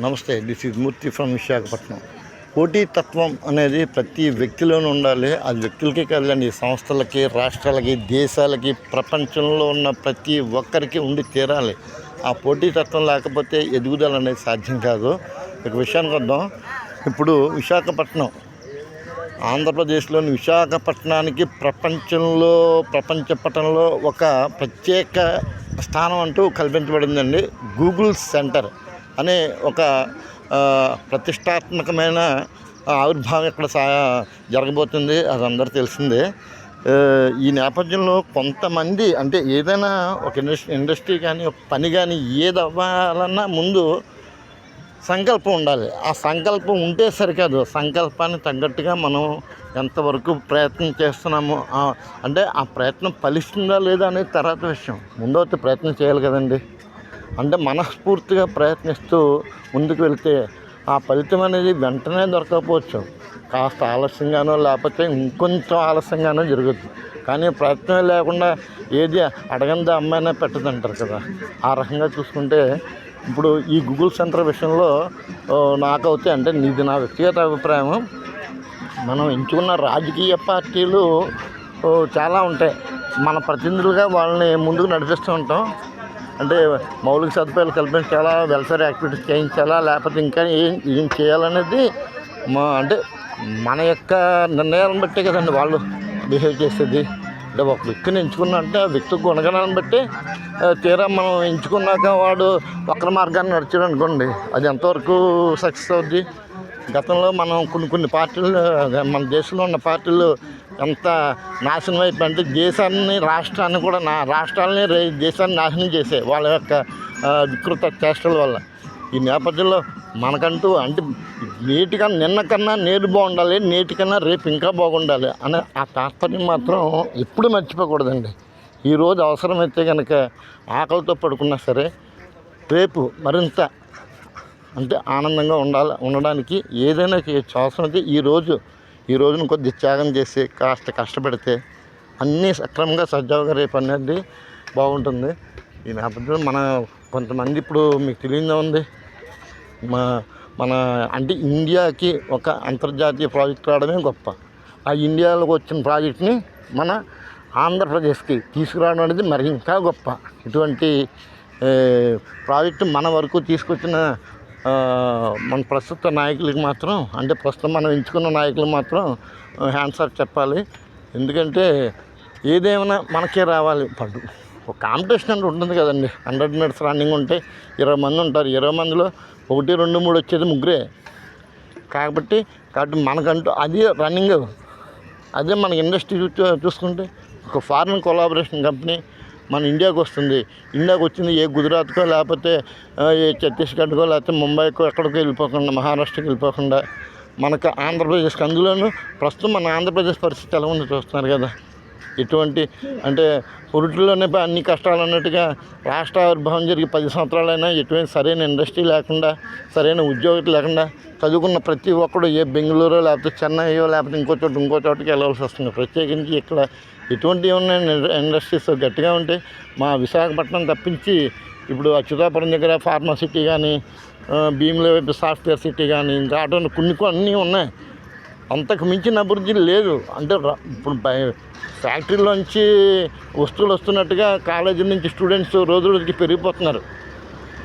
నమస్తే this is Murthy from Visakhapatnam పోటీతత్వం అనేది ప్రతి వ్యక్తిలోనూ ఉండాలి. అది వ్యక్తులకే కాదండి సంస్థలకి రాష్ట్రాలకి దేశాలకి ప్రపంచంలో ఉన్న ప్రతి ఒక్కరికి ఉండి తీరాలి. ఆ పోటీతత్వం లేకపోతే ఎదుగుదల అనేది సాధ్యం కాదు. ఇక విషయానికి వద్దాం. ఇప్పుడు విశాఖపట్నం ఆంధ్రప్రదేశ్లోని విశాఖపట్నానికి ప్రపంచంలో ప్రపంచ పటంలో ఒక ప్రత్యేక స్థానం అంటూ కల్పించబడిందండి. గూగుల్ సెంటర్ అనే ఒక ప్రతిష్టాత్మకమైన ఆవిర్భావం ఇక్కడ సా జరగబోతుంది అది అందరూ తెలిసిందే. ఈ నేపథ్యంలో కొంతమంది అంటే ఏదైనా ఒక ఇండస్ట్రీ ఇండస్ట్రీ కానీ ఒక పని కానీ ఏది అవ్వాలన్నా ముందు సంకల్పం ఉండాలి. ఆ సంకల్పం ఉంటే సరికాదు. సంకల్పాన్ని తగ్గట్టుగా మనం ఎంతవరకు ప్రయత్నం చేస్తున్నామో అంటే ఆ ప్రయత్నం ఫలిస్తుందా లేదా అనేది తర్వాత విషయం. ముందైతే ప్రయత్నం చేయాలి కదండి. అంటే మనస్ఫూర్తిగా ప్రయత్నిస్తూ ముందుకు వెళ్తే ఆ ఫలితం అనేది వెంటనే దొరకకపోవచ్చు. కాస్త ఆలస్యంగానో లేకపోతే ఇంకొంచెం ఆలస్యంగానో జరుగుతుంది కానీ ప్రయత్నం లేకుండా ఏది అడగందా అమ్మాయినా పెట్టదంటారు కదా. ఆ రకంగా చూసుకుంటే ఇప్పుడు ఈ గూగుల్ సెంటర్ విషయంలో నాకైతే అంటే ఇది నా వ్యక్తిగత అభిప్రాయం. మనం ఎంచుకున్న రాజకీయ పార్టీలు చాలా ఉంటాయి. మన ప్రతినిధులుగా వాళ్ళని ముందుకు నడిపిస్తూ ఉంటాం. అంటే మౌలిక సదుపాయాలు కల్పించాలా వెల్ఫేర్ యాక్టివిటీస్ చేయించాలా లేకపోతే ఇంకా ఏం ఏం చేయాలనేది మా అంటే మన యొక్క నిర్ణయాలను బట్టే కదండి వాళ్ళు బిహేవ్ చేసేది. అంటే ఒక వ్యక్తిని ఎంచుకున్నా అంటే ఆ వ్యక్తి గుణగణాలను బట్టి తీరా మనం ఎంచుకున్నాక వాడు వక్ర మార్గాన్ని నడిచాడు అనుకోండి అది ఎంతవరకు సక్సెస్ అవుద్ది? గతంలో మనం కొన్ని కొన్ని పార్టీలు మన దేశంలో ఉన్న పార్టీలు ఎంత నాశనం అయిపోయింది దేశాన్ని రాష్ట్రాన్ని కూడా నా రాష్ట్రాలని రే- దేశాన్ని నాశనం చేసే వాళ్ళ యొక్క వికృత చేష్టల వల్ల. ఈ నేపథ్యంలో మనకంటూ అంటే నేటికన్నా నిన్న కన్నా నేడు బాగుండాలి నేటికన్నా రేపు ఇంకా బాగుండాలి అనే ఆ తాత్పర్యం మాత్రం ఎప్పుడు మర్చిపోకూడదండి. ఈరోజు అవసరమైతే కనుక ఆకలితో పడుకున్నా సరే రేపు మరింత అంటే ఆనందంగా ఉండాలి ఉండడానికి ఏదైనా చేయొచ్చు. అవసరం అయితే ఈరోజు ఈ రోజును కొద్ది త్యాగం చేసి కాస్త కష్టపడితే అన్నీ సక్రమంగా సజావుగా రేపు అనేది బాగుంటుంది. ఈ నేపథ్యంలో మన కొంతమంది ఇప్పుడు మీకు తెలియదే ఉంది. మా మన అంటే ఇండియాకి ఒక అంతర్జాతీయ ప్రాజెక్ట్ రావడమే గొప్ప. ఆ ఇండియాలోకి వచ్చిన ప్రాజెక్ట్ని మన ఆంధ్రప్రదేశ్కి తీసుకురావడం అనేది మరి ఇంకా గొప్ప. ఇటువంటి ప్రాజెక్టు మన వరకు తీసుకొచ్చిన మన ప్రస్తుత నాయకులకి మాత్రం అంటే ప్రస్తుతం మనం ఎంచుకున్న నాయకులు మాత్రం హ్యాండ్స్ ఆఫ్ చెప్పాలి. ఎందుకంటే ఏదేమైనా మనకే రావాలి. పండు ఒక కాంపిటీషన్ అంటే ఉంటుంది కదండి. హండ్రెడ్ మీటర్స్ రన్నింగ్ ఉంటే ఇరవై మంది ఉంటారు. ఇరవై మందిలో ఒకటి రెండు మూడు వచ్చేది ముగ్గురే. కాబట్టి కాబట్టి మనకంటూ అది రన్నింగ్ అదే మన ఇండస్ట్రీ చూ- చూసుకుంటే ఒక ఫారిన్ కొలాబరేషన్ కంపెనీ మన ఇండియాకి వస్తుంది. ఇండియాకి వచ్చింది ఏ గుజరాత్కో లేకపోతే ఏ ఛత్తీస్గఢ్కో లేకపోతే ముంబైకో ఎక్కడికో వెళ్ళిపోకుండా మహారాష్ట్రకి వెళ్ళిపోకుండా మనకు ఆంధ్రప్రదేశ్కి అందులోనూ ప్రస్తుతం మన ఆంధ్రప్రదేశ్ పరిస్థితి ఎలా ఉందో చూస్తున్నారు కదా. ఎటువంటి అంటే పురుటిలోనే అన్ని కష్టాలు అన్నట్టుగా రాష్ట్ర ఆవిర్భావం జరిగి పది సంవత్సరాలైనా ఎటువంటి సరైన ఇండస్ట్రీ లేకుండా సరైన ఉద్యోగం లేకుండా చదువుకున్న ప్రతి ఒక్కడు ఏ బెంగళూరు లేకపోతే చెన్నైయో లేకపోతే ఇంకో చోట ఇంకో చోటకి వెళ్ళాల్సి వస్తుంది. ప్రత్యేకించి ఇక్కడ ఎటువంటి ఉన్న ఇండస్ట్రీస్ గట్టిగా ఉంటే మా విశాఖపట్నం తప్పించి ఇప్పుడు అచ్యుతాపురం దగ్గర ఫార్మా సిటీ కానీ భీమిలో వైపు సాఫ్ట్వేర్ సిటీ కానీ ఇంకా అటువంటి కొన్ని కొన్ని ఉన్నాయి. అంతకు మించిన అభివృద్ధి లేదు. అంటే ఇప్పుడు ఫ్యాక్టరీలోంచి వస్తువులు వస్తున్నట్టుగా కాలేజీ నుంచి స్టూడెంట్స్ రోజు రోజుకి పెరిగిపోతున్నారు.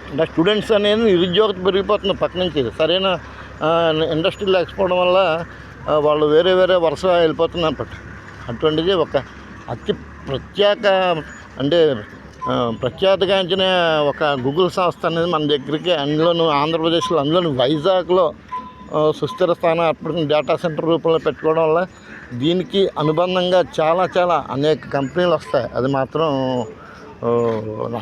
అంటే స్టూడెంట్స్ అనేది నిరుద్యోగత పెరిగిపోతుంది పక్క నుంచి. సరైన ఇండస్ట్రీ లేకపోవడం వల్ల వాళ్ళు వేరే వేరే వరుస వెళ్ళిపోతున్నారు అనమాట అటువంటిది ఒక అతి ప్రత్యేక అంటే ప్రఖ్యాతిగాంచిన ఒక గూగుల్ సంస్థ అనేది మన దగ్గరికి అందులోను ఆంధ్రప్రదేశ్లో అందులోను వైజాగ్లో సుస్థిర స్థానం ఏర్పడిన డేటా సెంటర్ రూపంలో పెట్టుకోవడం వల్ల దీనికి అనుబంధంగా చాలా చాలా అనేక కంపెనీలు వస్తాయి. అది మాత్రం ఆ,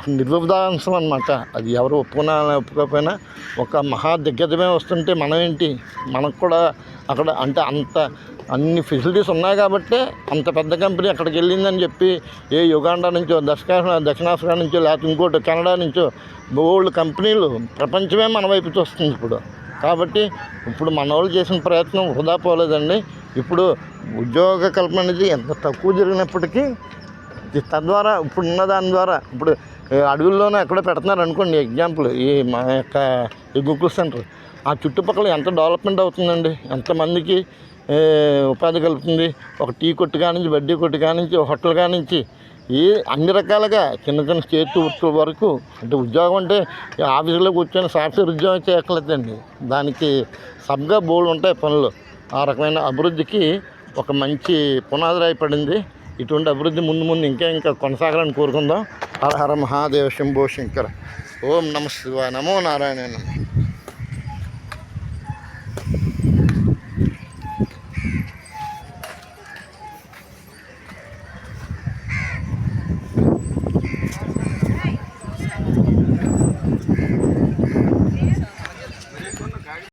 నిర్విధాంశం అనమాట అది ఎవరు ఒప్పుకున్నా ఒప్పుకోకపోయినా ఒక మహా దిగ్గజమే వస్తుంటే మనం ఏంటి? మనకు కూడా అక్కడ అంటే అంత అన్ని ఫెసిలిటీస్ ఉన్నాయి కాబట్టి అంత పెద్ద కంపెనీ అక్కడికి వెళ్ళిందని చెప్పి ఏ యుగాండా నుంచో దక్షిణా దక్షిణాఫ్రికా నుంచో లేకపోతే ఇంకోటి కెనడా నుంచో బోల్డ్ కంపెనీలు ప్రపంచమే మన వైపు చూస్తుంది ఇప్పుడు. కాబట్టి ఇప్పుడు మన వాళ్ళు చేసిన ప్రయత్నం వృధా పోలేదండి. ఇప్పుడు ఉద్యోగ కల్పన అనేది ఎంత తక్కువ జరిగినప్పటికీ తద్వారా ఇప్పుడు ఉన్న దాని ద్వారా ఇప్పుడు అడవుల్లోనే ఎక్కడో పెడుతున్నారు అనుకోండి. ఎగ్జాంపుల్ ఈ మా యొక్క ఈ గుగ్గుల్ సెంటర్. ఆ చుట్టుపక్కల ఎంత డెవలప్మెంట్ అవుతుందండి? ఎంతమందికి ఉపాధి కలుగుతుంది? ఒక టీ కొట్టు కానించి వడ్డీ కొట్టు కానించి హోటల్ కానించి ఈ అన్ని రకాలుగా చిన్న చిన్న చేతి వృత్తుల వరకు అంటే ఉద్యోగం అంటే ఆఫీసులో కూర్చొని సాఫ్ట్వేర్ ఉద్యోగం చేయక్కర్లేదండి. దానికి సబ్గా బోర్డు ఉంటాయి పనులు. ఆ రకమైన అభివృద్ధికి ఒక మంచి పునాది ఇటువంటి అభివృద్ధి ముందు ముందు ఇంకా ఇంకా కొనసాగాలని కోరుకుందాం. హర హర మహాదేవ శంభో శంకర. ఓం నమ శివ నమో నారాయణ